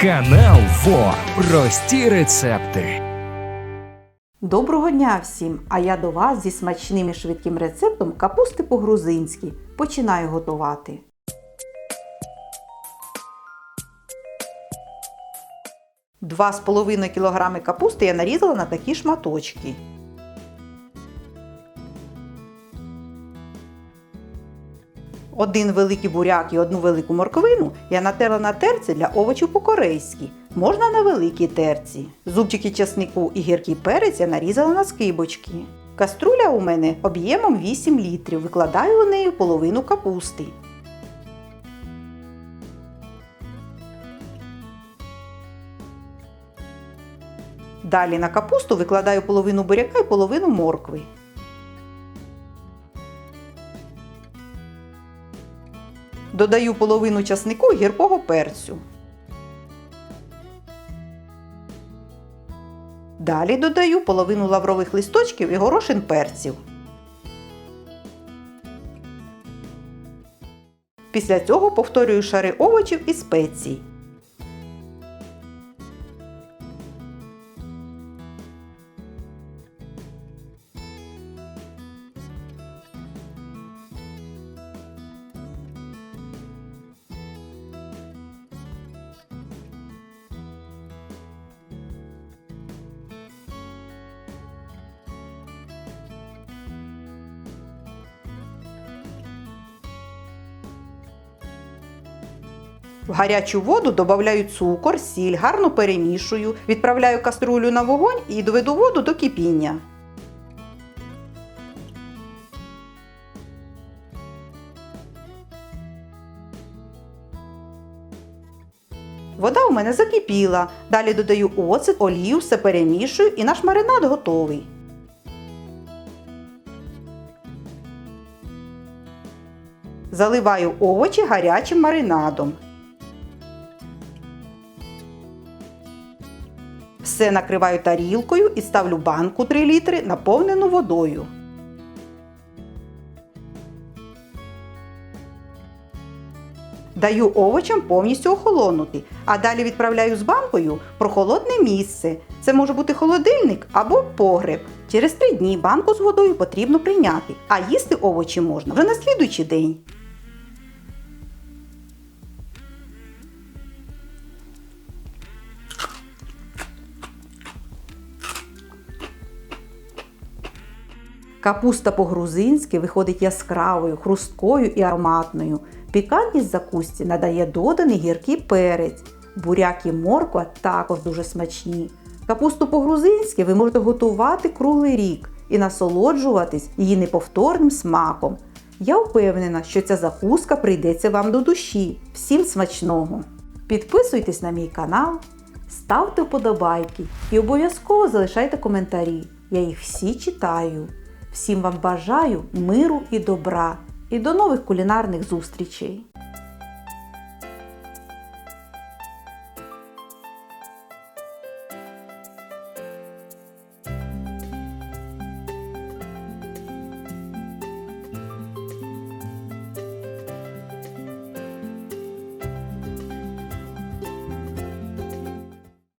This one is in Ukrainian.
Канал ФО. Прості рецепти. Доброго дня всім! А я до вас зі смачним і швидким рецептом капусти по-грузинськи. Починаю готувати. Два з половиною кілограми капусти я нарізала на такі шматочки. Один великий буряк і одну велику морквину я натерла на терці для овочів по-корейськи. Можна на великій терці. Зубчики часнику і гіркий перець я нарізала на скибочки. Каструля у мене об'ємом 8 літрів. Викладаю у неї половину капусти. Далі на капусту викладаю половину буряка і половину моркви. Додаю половину часнику гіркого перцю. Далі додаю половину лаврових листочків і горошин перців. Після цього повторюю шари овочів і спецій. В гарячу воду додаю цукор, сіль, гарно перемішую, відправляю каструлю на вогонь і доведу воду до кипіння. Вода у мене закипіла. Далі додаю оцет, олію, все перемішую і наш маринад готовий. Заливаю овочі гарячим маринадом. Все накриваю тарілкою і ставлю банку 3 літри, наповнену водою. Даю овочам повністю охолонути, а далі відправляю з банкою в прохолодне місце. Це може бути холодильник або погреб. Через 3 дні банку з водою потрібно прийняти, а їсти овочі можна вже на слідуючий день. Капуста по-грузинськи виходить яскравою, хрусткою і ароматною. Пікантність закусті надає доданий гіркий перець. Буряк і морква також дуже смачні. Капусту по-грузинськи ви можете готувати круглий рік і насолоджуватись її неповторним смаком. Я впевнена, що ця закуска прийдеться вам до душі. Всім смачного! Підписуйтесь на мій канал, ставте вподобайки і обов'язково залишайте коментарі. Я їх всі читаю. Всім вам бажаю миру і добра і до нових кулінарних зустрічей!